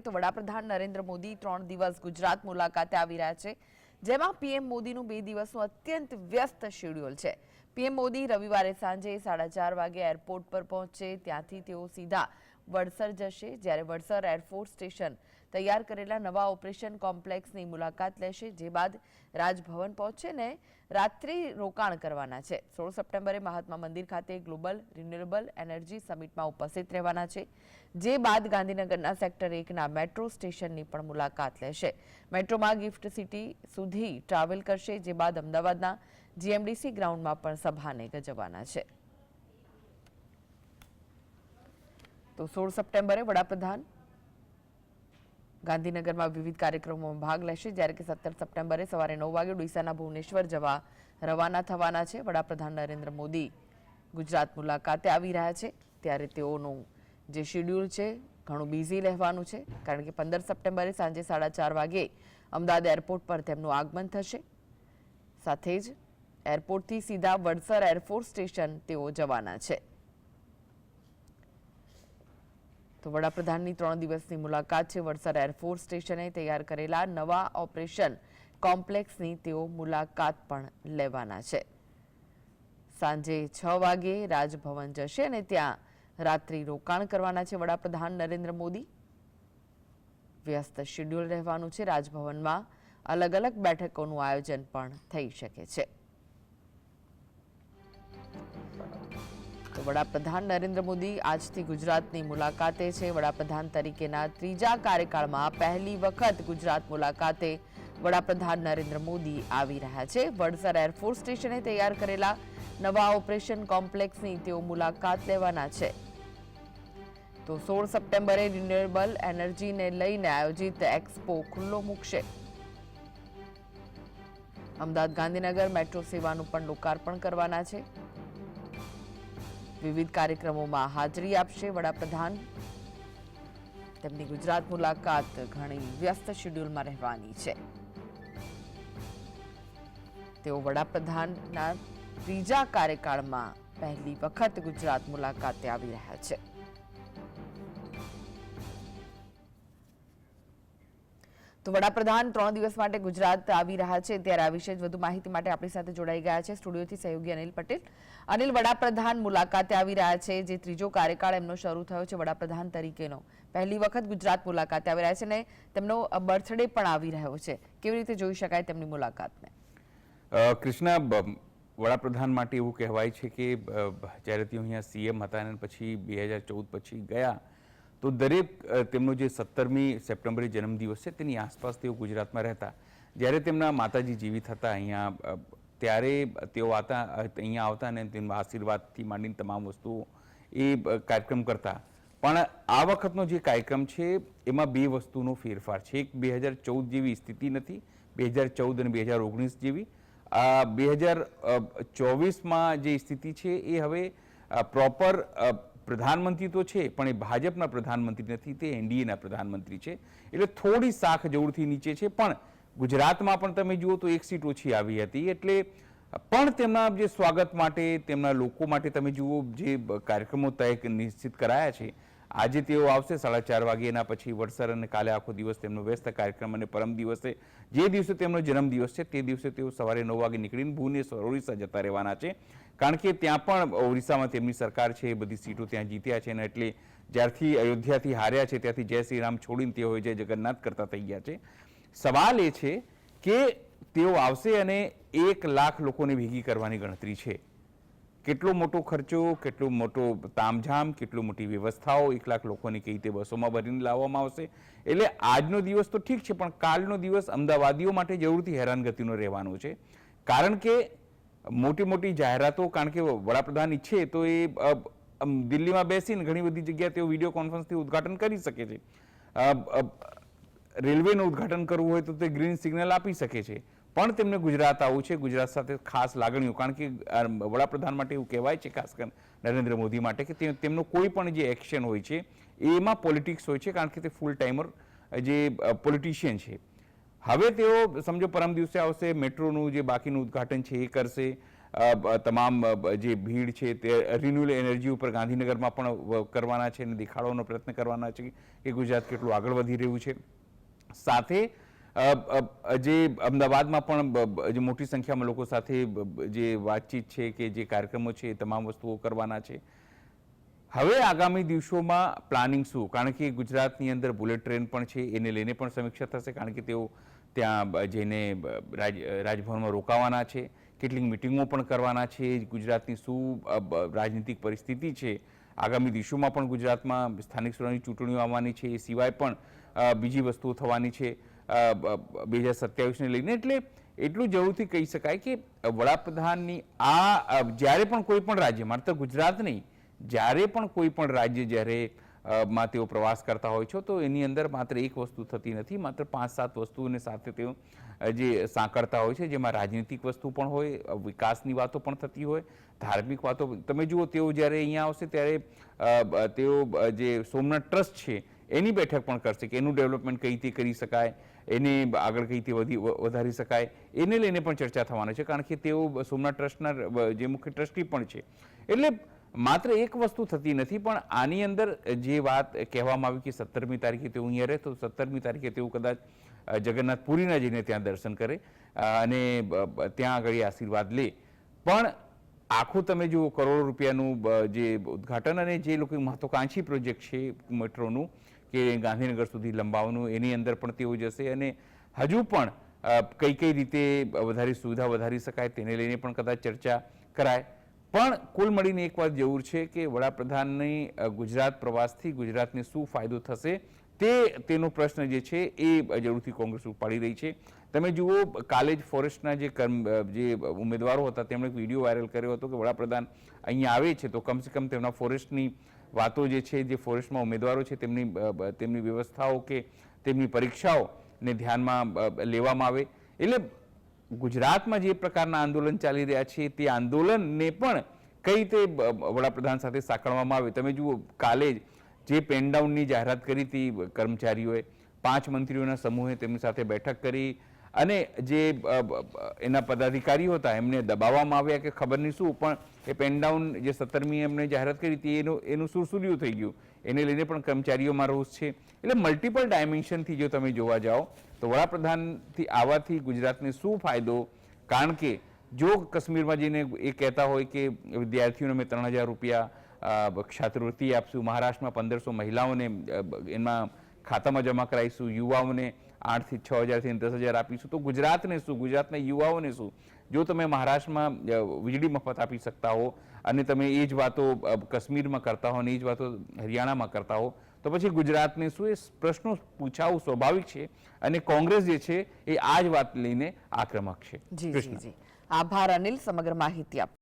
તો વડાપ્રધાન નરેન્દ્ર મોદી ત્રણ દિવસ ગુજરાત મુલાકાતે આવી રહ્યા છે, જેમાં પીએમ મોદીનું બે દિવસનું અત્યંત વ્યસ્ત શેડ્યુલ છે. પીએમ મોદી રવિવારે સાંજે સાડા ચાર વાગે એરપોર્ટ પર પહોંચશે ત્યાંથી તેઓ સીધા વડસર જશે જ્યારે વડસર એરફોર્સ સ્ટેશન તૈયાર કરેલા નવા ઓપરેશન કોમ્પ્લેક્સની મુલાકાત લેશે, જે બાદ રાજભવન પહોંચશે ને રાત્રિ રોકાણ કરવાના છે. સોળ સપ્ટેમ્બરે મહાત્મા મંદિર ખાતે ગ્લોબલ રિન્યુએબલ એનર્જી સમિટમાં ઉપસ્થિત રહેવાના છે, જે બાદ ગાંધીનગરના સેક્ટર એકના મેટ્રો સ્ટેશનની પણ મુલાકાત લેશે. મેટ્રોમાં ગિફ્ટ સિટી સુધી ટ્રાવેલ કરશે, જે બાદ અમદાવાદના જીએમડીસી ગ્રાઉન્ડમાં પણ સભાને ગજવાના છે. તો સોળ સપ્ટેમ્બરે વડાપ્રધાન ગાંધીનગરમાં વિવિધ કાર્યક્રમોમાં ભાગ લેશે, જ્યારે કે સત્તર સપ્ટેમ્બરે સવારે નવ વાગે ઓડિશાના ભુવનેશ્વર જવા રવાના થવાના છે. વડાપ્રધાન નરેન્દ્ર મોદી ગુજરાત મુલાકાતે આવી રહ્યા છે. ત્યારે તેઓનું જે શેડ્યુલ છે, ઘણું બિઝી રહેવાનું છે, કારણ કે પંદર સપ્ટેમ્બરે સાંજે સાડા ચાર વાગે અમદાવાદ એરપોર્ટ પર તેમનું આગમન થશે. સાથે જ એરપોર્ટથી સીધા વડસર એરફોર્સ સ્ટેશન તેઓ જવાના છે. તો વડાપ્રધાનની ત્રણ દિવસની મુલાકાત છે. વડસર એરફોર્સ સ્ટેશને તૈયાર કરેલા નવા ઓપરેશન કોમ્પ્લેક્સની તેઓ મુલાકાત પણ લેવાના છે. સાંજે છ વાગે રાજભવન જશે અને ત્યાં રાત્રિ રોકાણ કરવાના છે વડાપ્રધાન નરેન્દ્ર મોદી. વ્યસ્ત શેડ્યુલ રહેવાનું છે. રાજભવનમાં અલગ અલગ બેઠકોનું આયોજન પણ થઈ શકે છે. વડાપ્રધાન નરેન્દ્ર મોદી આજથી ગુજરાતની મુલાકાતે છે. વડાપ્રધાન તરીકેના ત્રીજા કાર્યકાળમાં પહેલી વખત ગુજરાત મુલાકાતે વડાપ્રધાન નરેન્દ્ર મોદી આવી રહ્યા છે. વડસર એરફોર્સ સ્ટેશને તૈયાર કરેલા નવા ઓપરેશન કોમ્પ્લેક્સની તેઓ મુલાકાત લેવાના છે. તો સોળ સપ્ટેમ્બરે રિન્યુએબલ એનર્જીને લઈને આયોજિત એક્સપો ખુલ્લો મૂકશે. અમદાવાદ ગાંધીનગર મેટ્રો સેવાનું પણ લોકાર્પણ કરવાના છે. વિવિધ કાર્યક્રમોમાં હાજરી આપશે વડાપ્રધાન. તેમની ગુજરાત મુલાકાત ઘણી વ્યસ્ત શેડ્યુલમાં રહેવાની છે. તેઓ વડાપ્રધાનના ત્રીજા કાર્યકાળમાં પહેલી વખત ગુજરાત મુલાકાતે આવી રહ્યા છે. તો વડાપ્રધાન ત્રણ દિવસ માટે ગુજરાત આવી રહ્યા છે. ત્યારે આ વિશે વધુ માહિતી માટે આપણી સાથે જોડાઈ ગયા છે સ્ટુડિયોથી સહયોગી અનિલ પટેલ. અનિલ, વડાપ્રધાન મુલાકાતે આવી રહ્યા છે, જે ત્રીજો કાર્યકાળ એમનો શરૂ થયો છે વડાપ્રધાન તરીકેનો. પહેલી વખત ગુજરાત મુલાકાતે આવી રહ્યા છે અને તેમનો બર્થડે પણ આવી રહ્યો છે. કેવી રીતે જોઈ શકાય તેમની મુલાકાતને? કૃષ્ણા વડાપ્રધાન માટે એવું કહેવાય છે કે જ્યારે તેઓ અહીંયા સીએમ હતા અને પછી બે હજાર ચૌદ પછી ગયા તો દરેક તેમનો જે સત્તરમી સપ્ટેમ્બરે જન્મદિવસ છે તેની આસપાસ તેઓ ગુજરાતમાં રહેતા. જ્યારે તેમના માતાજી જીવિત હતા અહીંયા ત્યારે તેઓ આવતા અહીંયા આવતા અને તેમના આશીર્વાદથી માંડીને તમામ વસ્તુઓ એ કાર્યક્રમ કરતા. પણ આ વખતનો જે કાર્યક્રમ છે, એમાં બે વસ્તુનો ફેરફાર છે. એક બે હજાર ચૌદ જેવી સ્થિતિ નથી, બે હજાર ચૌદ અને બે હજાર ઓગણીસ જેવી. બે હજાર ચોવીસમાં જે સ્થિતિ છે એ હવે પ્રોપર પ્રધાનમંત્રી તો છે, પણ એ ભાજપના પ્રધાનમંત્રી નથી, તે એનડીએના પ્રધાનમંત્રી છે. એટલે થોડી શાખ જરૂરથી નીચે છે, પણ ગુજરાતમાં પણ તમે જુઓ તો એક સીટ ઓછી આવી હતી. એટલે પણ તેમના જે સ્વાગત માટે, તેમના લોકો માટે તમે જુઓ જે કાર્યક્રમો તય નિશ્ચિત કરાયા છે, આજે તેઓ આવશે સાડા ચાર વાગે, એના પછી વડસર અને કાલે આખો દિવસ તેમનો વ્યસ્ત કાર્યક્રમ અને પરમ દિવસે, જે દિવસે તેમનો જન્મદિવસ છે, તે દિવસે તેઓ સવારે નવ વાગે નીકળીને ભુવનેશ્વર, ઓરિસ્સા જતા રહેવાના છે. કારણ કે ત્યાં પણ ઓરિસ્સામાં તેમની સરકાર છે, એ બધી સીટો ત્યાં જીત્યા છે અને એટલે જ્યારથી અયોધ્યાથી હાર્યા છે ત્યાંથી જય શ્રી રામ છોડીને તેઓ જય જગન્નાથ કરતા થઈ ગયા છે. સવાલ એ છે કે તેઓ આવશે અને એક લાખ લોકોને ભેગી કરવાની ગણતરી છે. કેટલો મોટો ખર્ચો, કેટલો મોટો તામઝામ, કેટલી મોટી વ્યવસ્થાઓ એક લાખ લોકોને કઈ રીતે બસોમાં ભરીને લાવવામાં આવશે? એટલે આજનો દિવસ તો ઠીક છે, પણ કાલનો દિવસ અમદાવાદીઓ માટે જરૂરથી હેરાનગતિનો રહેવાનો છે. કારણ કે મોટી મોટી જાહેરાતો, કારણ કે વડાપ્રધાન ઈચ્છે તો એ દિલ્હીમાં બેસીને ઘણી બધી જગ્યાએ તેઓ વીડિયો કોન્ફરન્સથી ઉદ્ઘાટન કરી શકે છે. રેલવેનું ઉદ્ઘાટન કરવું હોય તો તે ગ્રીન સિગ્નલ આપી શકે છે. પણ તેમને ગુજરાત આવવું છે, ગુજરાત સાથે ખાસ લાગણીઓ, કારણ કે વડાપ્રધાન માટે એવું કહેવાય છે, ખાસ કરીને નરેન્દ્ર મોદી માટે, કે તેમનો કોઈ પણ જે એક્શન હોય છે, એમાં પોલિટિક્સ હોય છે, કારણ કે તે ફૂલ ટાઈમર જે પોલિટિશિયન છે. હવે તેઓ, સમજો, પરમ દિવસે આવશે, મેટ્રોનું જે બાકીનું ઉદ્ઘાટન છે એ કરશે. તમામ જે ભીડ છે તે રિન્યુઅલ એનર્જી ઉપર ગાંધીનગરમાં પણ કરવાના છે અને દેખાડવાનો પ્રયત્ન કરવાના છે કે ગુજરાત કેટલું આગળ વધી રહ્યું છે. સાથે જે અમદાવાદમાં પણ જે મોટી સંખ્યામાં લોકો સાથે જે વાતચીત છે કે જે કાર્યક્રમો છે એ તમામ વસ્તુઓ કરવાના છે. હવે આગામી દિવસોમાં પ્લાનિંગ શું? કારણ કે ગુજરાતની અંદર બુલેટ ટ્રેન પણ છે, એને લઈને પણ સમીક્ષા થશે, કારણ કે તેઓ ત્યાં જઈને રાજ, રાજભવનમાં રોકાવાના છે. કેટલીક મિટિંગો પણ કરવાના છે. ગુજરાતની શું રાજનીતિક પરિસ્થિતિ છે. આગામી દિવસોમાં પણ ગુજરાતમાં સ્થાનિક સ્વરાજની ચૂંટણીઓ આવવાની છે. એ સિવાય પણ બીજી વસ્તુઓ થવાની છે. બે હજાર સત્યાવીસને લઈને. એટલે એટલું જરૂરથી કહી શકાય કે, વડાપ્રધાનની આ જ્યારે પણ કોઈ પણ રાજ્ય માત્ર ગુજરાત નહીં, જ્યારે પણ કોઈ પણ રાજ્ય જ્યારે માં તેઓ પ્રવાસ કરતા હોય છો, તો એની અંદર માત્ર એક વસ્તુ થતી નથી, માત્ર પાંચ સાત વસ્તુઓને સાથે તેઓ જે સાંકળતા હોય છે, જેમાં રાજનીતિક વસ્તુ પણ હોય વિકાસની વાતો પણ થતી હોય, ધાર્મિક વાતો, તમે જુઓ તેઓ જ્યારે અહીંયા આવશે ત્યારે તેઓ જે સોમનાથ ટ્રસ્ટ છે, એની બેઠક પણ કરશે કે એનું ડેવલપમેન્ટ કઈ રીતે કરી શકાય, એને આગળ કઈ રીતે વધી વધારી શકાય, એને લઈને પણ ચર્ચા થવાની છે, કારણ કે તેઓ સોમનાથ ટ્રસ્ટના જે મુખ્ય ટ્રસ્ટી પણ છે. એટલે માત્ર એક વસ્તુ થતી નથી, પણ આની અંદર જે વાત કહેવામાં આવી કે સત્તરમી તારીખે તેઓ અહીંયા રહે, તો સત્તરમી તારીખે તેઓ કદાચ જગન્નાથ પુરીના જઈને ત્યાં દર્શન કરે અને ત્યાં આગળ આશીર્વાદ લે. પણ આખું તમે જુઓ, કરોડો રૂપિયાનું જે ઉદ્ઘાટન અને જે લોકો મહત્વાકાંક્ષી પ્રોજેક્ટ છે મેટ્રોનું, કે ગાંધીનગર સુધી લંબાવવાનું, એની અંદર પણ તેઓ જશે અને હજુ પણ કઈ કઈ રીતે વધારે સુવિધા વધારી શકાય તેને લઈને પણ કદાચ ચર્ચા કરાય. પણ કુલ મળીને એક વાત જરૂર છે કે વડાપ્રધાનની ગુજરાત પ્રવાસથી ગુજરાતને શું ફાયદો થશે તે, તેનો પ્રશ્ન જે છે એ જરૂરથી કોંગ્રેસ ઉપાડી રહી છે. તમે જુઓ, કાલે જ ફોરેસ્ટના જે કર્મ જે ઉમેદવારો હતા, તેમણે એક વીડિયો વાયરલ કર્યો હતો કે વડાપ્રધાન અહીંયા આવે છે તો કમસે કમ તેમના ફોરેસ્ટની વાતો જે છે, જે ફોરેસ્ટમાં ઉમેદવારો છે તેમની તેમની વ્યવસ્થાઓ કે તેમની પરીક્ષાઓને ધ્યાનમાં લેવામાં આવે. એટલે ગુજરાતમાં જે પ્રકારના આંદોલન ચાલી રહ્યા છે, તે આંદોલનને પણ કઈ રીતે વડાપ્રધાન સાથે સાંકળવામાં આવે? તમે જુઓ, કાલે જ જે પેનડાઉનની જાહેરાત કરી હતી, કર્મચારીઓએ, પાંચ મંત્રીઓના સમૂહે તેમની સાથે બેઠક કરી. અને જે એના પદાધિકારી હતા, એમને દબાવવામાં આવ્યા કે ખબર નહીં શું, પણ એ પેનડાઉન જે સત્તરમી એમને જાહેરાત કરી હતી, એનું એનું સુરસુર્યું થઈ ગયું. એને લઈને પણ કર્મચારીઓમાં રોષ છે. એટલે મલ્ટિપલ ડાયમેન્શનથી જો તમે જોવા જાઓ, તો વડાપ્રધાનથી આવવાથી ગુજરાતને શું ફાયદો? કારણ કે જો કાશ્મીરમાં જઈને એ કહેતા હોય કે વિદ્યાર્થીઓને મેં ત્રણ હજાર રૂપિયા છાત્રવૃત્તિ આપશું, મહારાષ્ટ્રમાં પંદરસો મહિલાઓને એમાં ખાતામાં જમા કરાવીશું, યુવાઓને આઠથી છ હજારથી દસ હજાર આપીશું. તો ગુજરાતને શું? ગુજરાતના યુવાઓને શું? જો તમે મહારાષ્ટ્રમાં વીજળી મફત આપી શકતા હો અને તમે એ જ વાતો કાશ્મીરમાં કરતા હો અને એ જ વાતો હરિયાણામાં કરતા હો તો પછી ગુજરાતને શું? એ પ્રશ્નો પૂછાવું સ્વાભાવિક છે અને કોંગ્રેસ જે છે એ આ જ વાત લઈને આક્રમક છે. આભાર અનિલ. સમગ્ર માહિતી આપ